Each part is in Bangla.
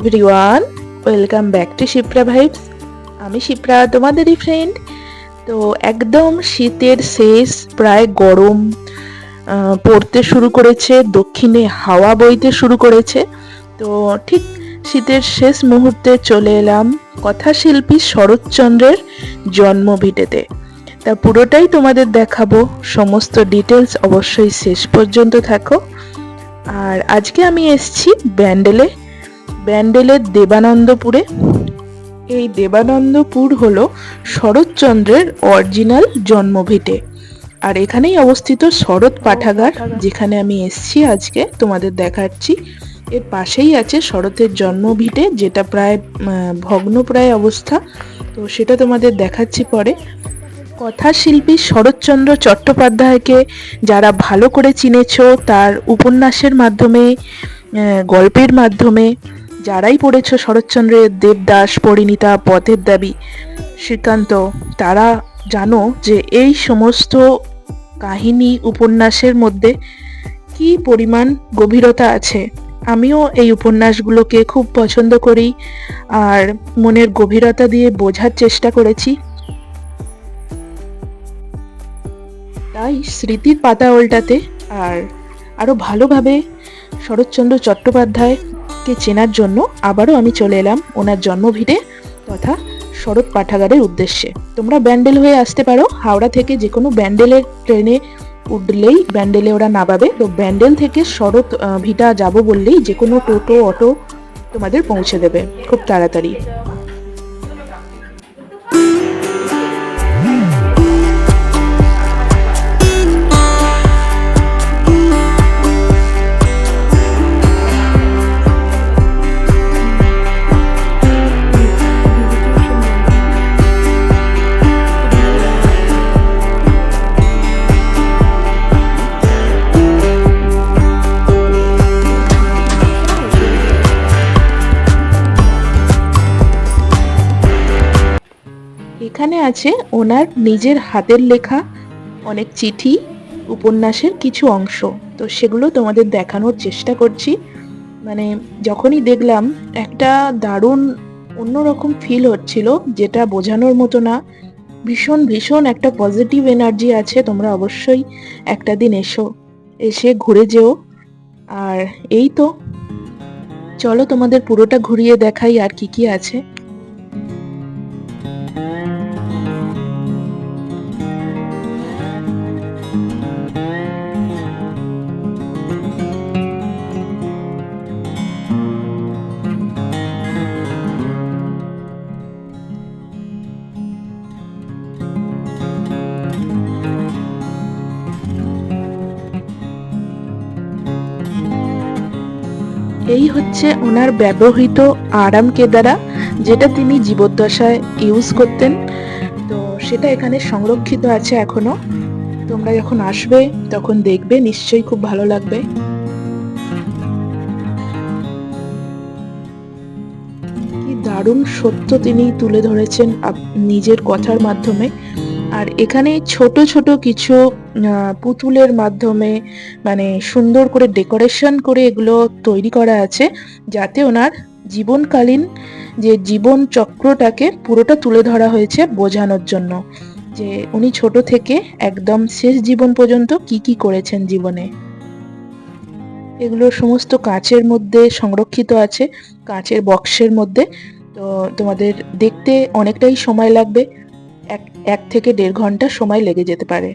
Everyone welcome back to Shipra vibes আমি শিপ্রা, তোমাদেরই ফ্রেন্ড তো একদম শীতের শেষ, প্রায় গরম পড়তে শুরু করেছে, দক্ষিণে হাওয়া বইতে শুরু করেছে। তো ঠিক শীতের শেষ মুহূর্তে চলে এলাম কথাশিল্পী শরৎচন্দ্রের জন্মভিটেতে। তা পুরোটাই তোমাদের দেখাবো। সমস্ত ডিটেলস অবশ্যই শেষ পর্যন্ত থাকো। আর আজকে আমি এসছি ব্যান্ডেলে। ব্যান্ডেলের দেবানন্দপুরে। এই দেবানন্দপুর হল শরৎচন্দ্রের অরিজিনাল জন্মভিটে। আর এখানেই অবস্থিত শরৎ পাঠাগার, যেখানে আমি এসছি আজকে, তোমাদের দেখাচ্ছি। এর পাশেই আছে শরতের জন্মভিটে, যেটা প্রায় ভগ্নপ্রায় অবস্থা। তো সেটা তোমাদের দেখাচ্ছি পরে। কথাশিল্পী শরৎচন্দ্র চট্টোপাধ্যায়কে যারা ভালো করে চিনেছ, তার উপন্যাসের মাধ্যমে গল্পের মাধ্যমে যারাই পড়েছো শরৎচন্দ্রের দেবদাস, পরিণীতা পথের দাবি শ্রীকান্ত তারা জানো যে এই সমস্ত কাহিনী উপন্যাসের মধ্যে কি পরিমাণ গভীরতা আছে। আমিও এই উপন্যাসগুলোকে খুব পছন্দ করি আর মনের গভীরতা দিয়ে বোঝার চেষ্টা করেছি। তাই স্মৃতির পাতা উল্টাতে আর আরও ভালোভাবে শরৎচন্দ্র চট্টোপাধ্যায়কে চেনার জন্য আবারও আমি চলে এলাম ওনার জন্মভিটে তথা শরৎ পাঠাগারের উদ্দেশ্যে। তোমরা ব্যান্ডেল হয়ে আসতে পারো, হাওড়া থেকে যে কোনো ব্যান্ডেলের ট্রেনে উঠলেই ব্যান্ডেলে ওরা নামাবে। তো ব্যান্ডেল থেকে শরৎ ভিটা যাব বললেই যে কোনো টোটো, অটো তোমাদের পৌঁছে দেবে, খুব তাড়াতাড়ি। আছে ওনার নিজের হাতের লেখা, অনেক চিঠি, উপন্যাসের কিছু অংশ। তো সেগুলো তোমাদের দেখানোর চেষ্টা করছি। মানে যখনই দেখলাম, একটা দারুণ অন্যরকম ফিল হচ্ছিল, যেটা বোঝানোর মতো না। ভীষণ ভীষণ একটা পজিটিভ এনার্জি আছে, তোমরা অবশ্যই একটা দিন এসো, এসে ঘুরে যেও। আর এই তো, চলো তোমাদের পুরোটা ঘুরিয়ে দেখাই আর কি কি আছে। এই হচ্ছে ওনার ব্যবহৃত আরাম কেদারা, যেটা তিনি জীবদ্দশায় ইউজ করতেন। তো সেটা এখানে সংরক্ষিত আছে এখনও। তোমরা যখন আসবে, তখন দেখবে, নিশ্চয়ই খুব ভালো লাগবে। কি দারুণ সত্য তিনি তুলে ধরেছেন নিজের কথার মাধ্যমে। আর এখানে ছোট ছোট কিছু পুতুলের মাধ্যমে মানে সুন্দর করে ডেকোরেশন করে এগুলো তৈরি করা আছে, যাতে ওনার জীবনকালীন যে জীবন চক্রটাকে পুরোটা তুলে ধরা হয়েছে বোঝানোর জন্য। যে উনি ছোট থেকে একদম শেষ জীবন পর্যন্ত কি কি করেছেন জীবনে। এগুলো সমস্ত কাঁচের মধ্যে সংরক্ষিত আছে, কাঁচের বক্সের মধ্যে। তো তোমাদের দেখতে অনেকটাই সময় লাগবে। এক এক থেকে দেড় ঘণ্টা সময় লেগে যেতে পারে।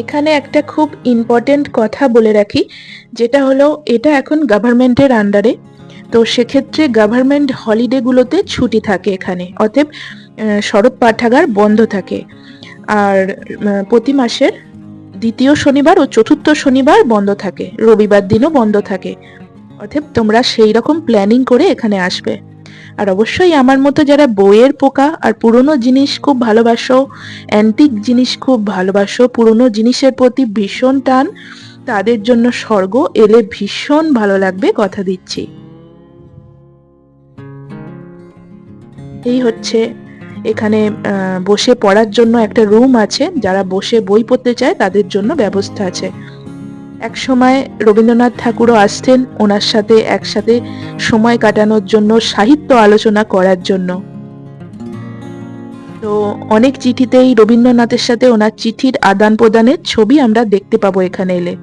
এখানে একটা খুব ইম্পর্টেন্ট কথা বলে রাখি, যেটা হলো এটা এখন গভর্নমেন্টের আন্ডারে তো সেক্ষেত্রে গভর্নমেন্ট হলিডেগুলোতে ছুটি থাকে এখানে। অতএব শরৎ পাঠাগার বন্ধ থাকে। আর প্রতি মাসের দ্বিতীয় শনিবার ও চতুর্থ শনিবার বন্ধ থাকে। রবিবার দিনও বন্ধ থাকে। অতএব তোমরা সেই রকম প্ল্যানিং করে এখানে আসবে। আর অবশ্যই আমার মতো যারা বইয়ের পোকা আর পুরনো জিনিস খুব ভালোবাসো অ্যান্টিক জিনিস খুব ভালোবাসো, পুরনো জিনিসের প্রতি ভীষণ টান, তাদের জন্য স্বর্গ এলে ভীষণ ভালো লাগবে কথা দিচ্ছি। এই হচ্ছে এখানে বসে পড়ার জন্য একটা রুম আছে। যারা বসে বই পড়তে চায়, তাদের জন্য ব্যবস্থা আছে। এক সময় রবীন্দ্রনাথ ঠাকুরও আসতেন ওনার সাথে একসাথে সময় কাটানোর জন্য, সাহিত্য আলোচনা করার জন্য। তো অনেক চিঠিতেই রবীন্দ্রনাথের সাথে ওনার চিঠির আদান প্রদানের ছবি আমরা দেখতে পাবো এখানে এলে।